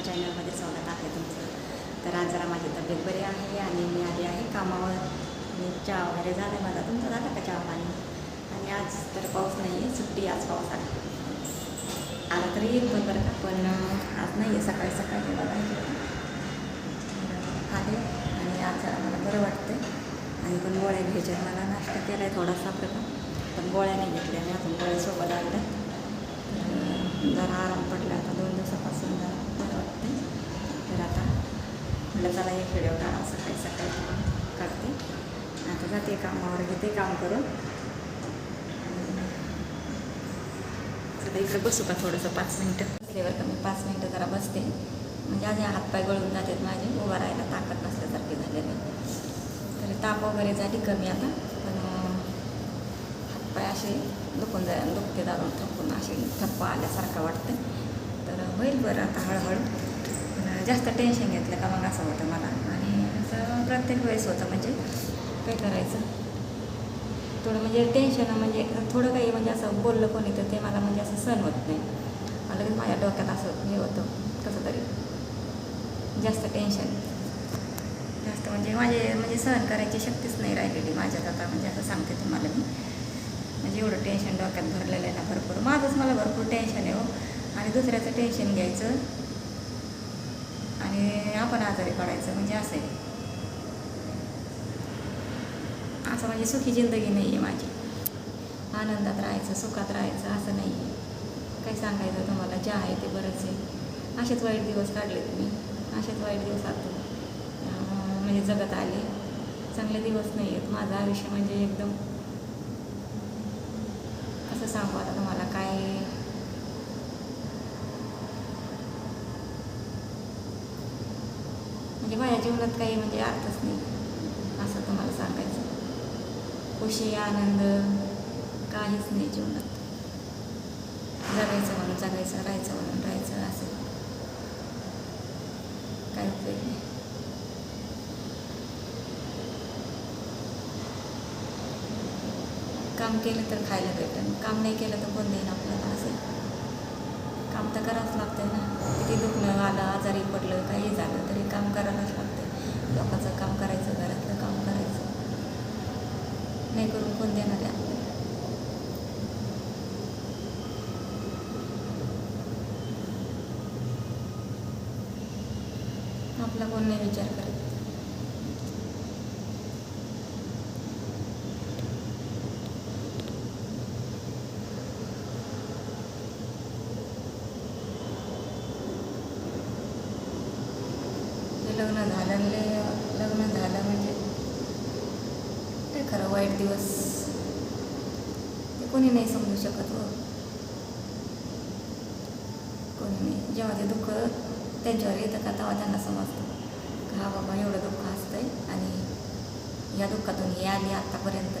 माझ्या चॅनलमध्ये स्वागत आहे तुमचं. तर आज जरा माझी तब्येत बरी आहे आणि मी आली आहे कामावर. मी चहा वगैरे झाला आहे माझा. तुमचा झाला का चहा पाणी? आणि आज तर पाऊस नाही आहे सुट्टी आज पाऊस आहे आला तरी येईल पण बरं का पण आज नाही आहे सकाळी सकाळी बघा. पाहिजे आहे आले आणि आज जरा मला बरं वाटतं आणि पण गोळ्या घ्यायच्या मला नाश्ता केला आहे थोडासा प्रकार. पण गोळ्या नाही घेतल्या आणि अजून. गोळ्यासोबत आणल्या. जरा आराम पडला आता दोन दिवसापासून जरा बरं वाटते तर आता म्हटलं चला एक व्हिडिओ काढा सकाळी सकाळी काढते. आता जाते कामावर घेते काम करून. सध्या इकडे बसू का थोडंसं पाच मिनटं? बसल्यावर का मी पाच मिनटं जरा बसते. म्हणजे आधी हातपाय गळून जातात माझे उभा राहायला ताकद नसल्यासारखे झालेले. तर ताप वगैरे झाली कमी आता पण हातपाय असे दुखून जा दुखते दारून थकून असे थप्पा आल्यासारखं वाटतं तर होईल बरं आता हळूहळू. जास्त टेन्शन घेतलं का मग असं होतं मला. आणि असं प्रत्येक वेळेस होतं म्हणजे काय करायचं? थोडं म्हणजे टेन्शन म्हणजे थोडं काही म्हणजे असं बोललं कोणी तर ते मला म्हणजे असं सहन होत नाही. मला माझ्या डोक्यात असं हे होतं कसं तरी. जास्त टेन्शन जास्त म्हणजे माझे म्हणजे सहन करायची शक्तीच नाही राहिलेली माझ्यात आता म्हणजे असं सांगते तुम्हाला मी. म्हणजे एवढं टेन्शन डोक्यात भरलेलं आहे ना भरपूर. माझंच मला भरपूर टेन्शन आहे हो. आणि दुसऱ्याचं टेन्शन घ्यायचं. आपण आजारी पडायचं म्हणजे असं आहे. असं म्हणजे सुखी जिंदगी नाही आहे माझी. आनंदात राहायचं सुखात राहायचं असं नाही आहे काही सांगायचं तुम्हाला जे आहे ते बरंच आहे. असेच वाईट दिवस काढले तुम्ही असेच वाईट दिवस आतो म्हणजे जगत आले. चांगले दिवस नाही आहेत माझं आयुष्य म्हणजे एकदम असं सांगू आता तुम्हाला काय म्हणजे माझ्या जीवनात काही म्हणजे अर्थच नाही. असं तुम्हाला सांगायचं. खुशी आनंद काहीच नाही जीवनात. जगायचं म्हणून जगायचं राहायचं म्हणून राहायचं असं. काय उपयोग नाही. काम केलं तर खायला भेटेल काम नाही केलं तर कोण देईन आपल्याला असं. काम तर करावंच लागतं. ना आजारी पडलं काही झालं तरी काम करायलाच लागतं लोकांचं काम करायचं घरातलं काम करायचं. नाही करून कोण देणार आहे? आपल्याला आपला कोण नाही विचार करत ते लग्न झालं आणि लय- लग्न झालं म्हणजे काय खरं वाईट दिवस ते कोणी नाही समजू शकत हो. कोणी नाही. जेव्हा ते दुःख त्यांच्यावर येतं का तेव्हा त्यांना समजतं. का हा बाबा एवढं दुःख असतंय आणि या दुःखातून हे आली आत्तापर्यंत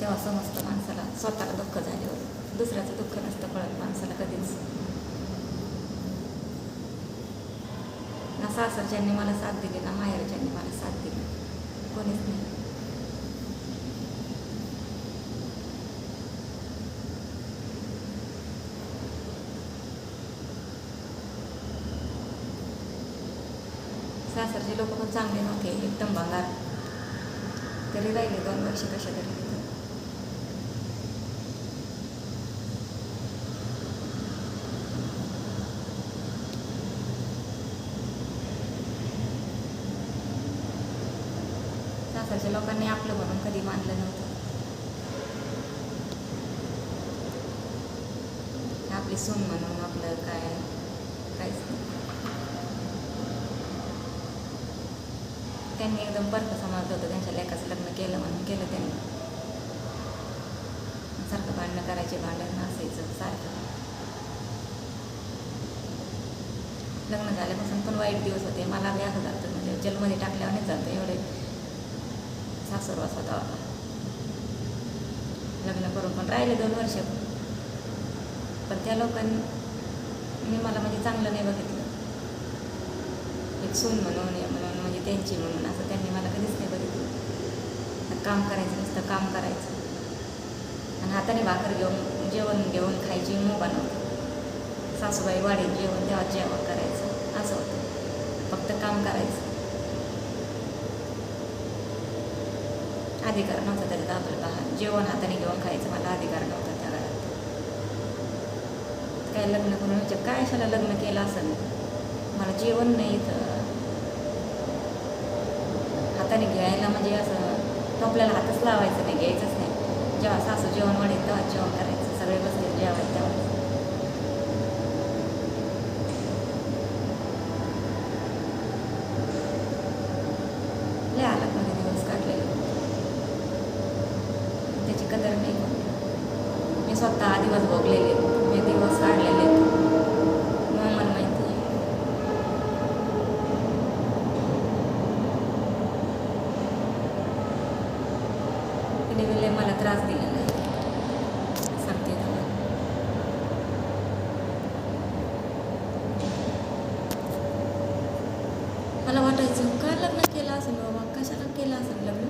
तेव्हा समजतं माणसाला स्वतःला दुःख झाल्यावर. दुसऱ्याचं दुःख नसतं कळत माणसाला कधीच. ना सासरच्यांनी मला साथ दिली ना माहेरच्यांनी मला साथ दिली. कोणीच नाही. सासरचे लोक पण चांगले नव्हते एकदम भंगार. तरी राहिले दोन वर्ष कशा तरी. सासरच्या लोकांनी आपलं म्हणून कधी मानलं नव्हतं. आपली सून म्हणून आपलं काय काहीच नाही. त्यांनी एकदम परक समजलं होतं त्यांच्या लेखाचं लग्न केलं म्हणून केलं त्यांनी. सारखं भांडणं करायचे भांडण असायचं सारखं. लग्न झाल्यापासून पण वाईट दिवस होते. मला बी जातं म्हणजे जेलमध्ये नाही जातं एवढे. सासरवास होता लग्न करून पण राहिले दोन वर्ष. पण त्या लोकांनी मला म्हणजे चांगलं नाही बघितलं. एक सून म्हणून त्यांची म्हणून. असं त्यांनी मला कधीच नाही बघितलं. काम करायचं नुसतं काम करायचं. आणि हाताने भाकर घेऊन जेवण घेऊन खायची मग बनवते. सासूबाई वाढीत जेवण तेव्हा जेवण करायचं. असं होतं. फक्त काम करायचं. अधिकार नव्हता त्याच्यात आपलं पहा जेवण हाताने घेऊन खायचं मला अधिकार नव्हता त्या घरात काय लग्न करून म्हणजे काय अशाला लग्न केलं असं मला जेवण नाही तर हाताने घ्यायला म्हणजे असं टोपल्याला हातच लावायचं नाही घ्यायचंच नाही. जेव्हा सासू जेवण वाढेल तेव्हा जेवण करायचं सगळे बसले जेवायला तेव्हा आला मध्ये दिवस काढलेले. त्याची कदर नाही मी स्वतः दिवस भोगलेले. मी दिवस काढलेले मग मला माहिती आहे. तिने लय मला त्रास दिलेला आहे सांगते तुम्हाला मला वाटायचं का लग्न केलं असेल बाबा कशाला केलं असेल लग्न.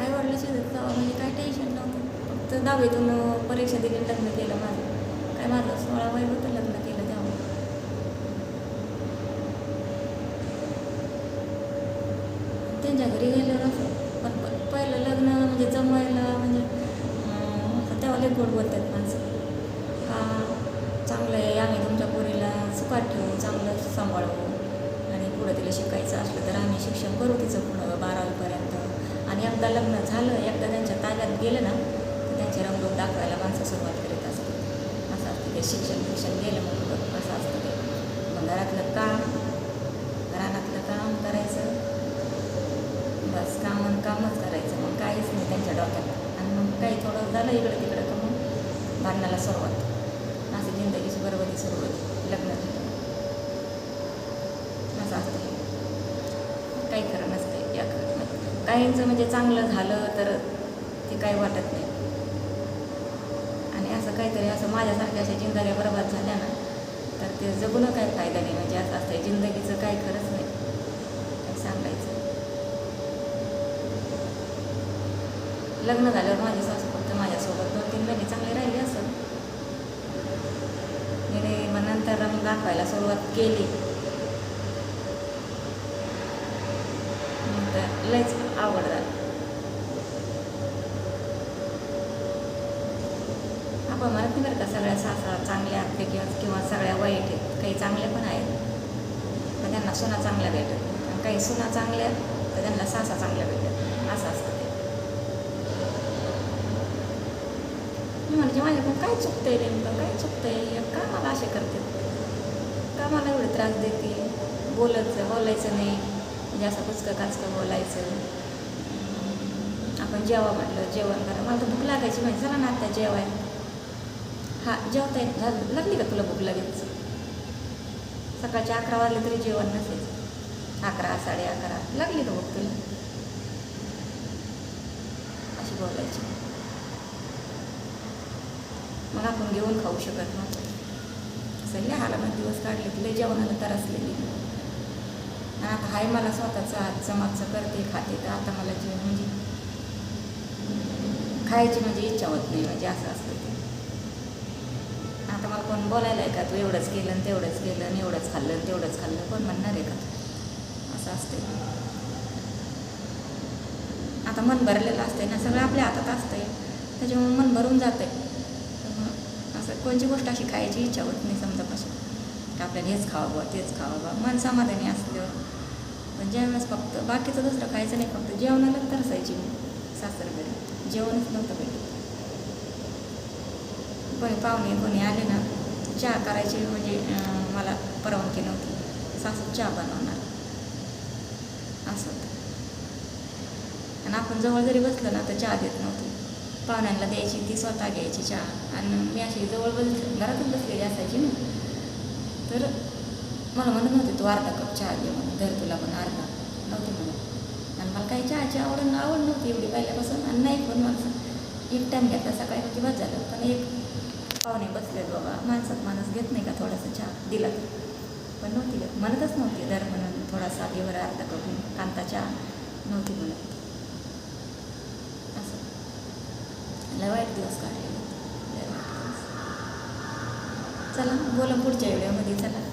आई वडिलाची म्हणजे काय टेन्शन नव्हतं. फक्त दहावीतून परीक्षा दिली लग्न केलं माझं. काय माझं सोळा वय होतं लग्न केलं तेव्हा. त्यांच्या घरी गेल्यावर असं पण पहिलं लग्न म्हणजे जमवायला म्हणजे अं, असं गोड बोलतात माणसं. का चांगलं आहे आम्ही तुमच्या पोरीला सुखात ठेवू चांगलं सांभाळू. आणि पुढं तिला शिकायचं असलं तर आम्ही शिक्षण करू तिचं पुढं बारावीपर्यंत आणि एकदा लग्न झालं एकदा त्यांच्या ताब्यात गेलं ना तर त्यांचे रंगरूप दाखवायला माणसं सुरुवात करीत असते असं असतं ते शिक्षण शिक्षण गेलं मग असं असतं ते. मग घरातलं काम घरातलं काम करायचं. बस काम कामच करायचं. मग काहीच नाही त्यांच्या डोक्यात. आणि मग काही थोडं झालं इकडं तिकडं का मग भांडणाला सुरुवात. असं जिंदगीची बरोबरी सुरू होती लग्न झालं. असं असतं हे. काही खरं नसते या खरं काहींचं म्हणजे चांगलं झालं तर ते काही वाटत नाही. आणि असं काहीतरी असं माझ्यासारख्या अशा जिंदग्या बरोबर झाल्या ना तर ते जगून काही फायदा नाही. म्हणजे असं असतं जिंदगीचं काही खरंच नाही. काही सांगायचं. लग्न झाल्यावर माझी सासू फक्त माझ्यासोबत दोन तीन महिने चांगले राहिले असं. तिने मग नंतर रंग दाखवायला सुरुवात केली मग तर लयच आवड आपण म्हणत नाही बरं का सगळ्या सासा चांगल्या आहेत किंवा किंवा सगळ्या वाईट आहेत. काही चांगल्या पण आहेत. तर त्यांना सुना चांगल्या भेटत आणि काही सुना चांगल्या आहेत तर त्यांना सासा चांगल्या भेटत असं असतं ते. मी म्हणजे माझ्याकडून काय चुकतंय नेमकं? काय चुकतंय? का मला असे करते का मला एवढे त्रास देते बोलायचं बोलायचं नाही. म्हणजे असं कुचकं काचकं बोलायचं. आपण जेवा म्हटलं जेवण करा. मला तर भूक लागायची माहिती चला ना आता जेवाय. हा जेवता येत झालं. लागली का तुला भूक लगेच? सकाळच्या अकरा वाजले तरी जेवण नसेल. अकरा साडे अकरा. लागली का भूक तुला? अशी बोलायची. मग आपण घेऊन खाऊ शकत नव्हतो. असं हाला हालामध्ये दिवस काढले. तुला जेवणाला तर असलेली आता हाय मला स्वतःचं हातचं मागचं करते खाते तर आता मला जेवण म्हणजे खायची म्हणजे इच्छा होत नाही म्हणजे असं असतं ते. आता मला कोण बोलायला आहे का तू एवढंच केलं आणि तेवढंच केलं आणि एवढंच खाल्लं आणि तेवढंच खाल्लं कोण म्हणणार आहे का? असं असते आता मन भरलेलं असतंय ना सगळं आपल्या हातात असतंय. त्याच्यामुळे मन भरून जातंय. आहे असं कोणची गोष्ट अशी खायची इच्छा होत नाही की आपल्याला हेच खावं बा तेच खावं. बा मन समाधानी असल्यावर. पण ज्यावेळेस फक्त बाकीचं दुसरं खायचं नाही फक्त जेवणाला तरसायची मी सासरकडे. घरी जेवणच नव्हतं भेटत. कोणी पाहुणे कोणी आले ना चहा करायची म्हणजे मला परवानगी नव्हती. सासू चहा बनवणार. असं होतं. आणि आपण जवळ जरी बसलं ना तर चहा देत नव्हती. पाहुण्यांना द्यायची ती स्वतः घ्यायची चहा. आणि मी अशी जवळ बस घरातच बसलेली असायची ना. तर मला म्हणत नव्हते तू अर्धा कप चहा घे म्हणून. धर तुला पण अर्धा. नव्हती म्हणून आणि मला काही चहाची आवड आवड नव्हती एवढी पहिल्यापासून. आणि नाही पण माणसं एक टाईम घेतला सकाळी म्हणजे बस झालं. पण एक पाहुणे बसलेत बाबा. माणसात माणूस घेत नाही का थोडासा चहा? दिला. पण नव्हती घेत. म्हणतच नव्हती. दर म्हणून. थोडासा घेवर अर्धा कप. कांता चहा. नव्हती म्हणत. असं. लय वाईट दिवस काय चला बोला पुढच्या व्हिडिओमध्ये चला.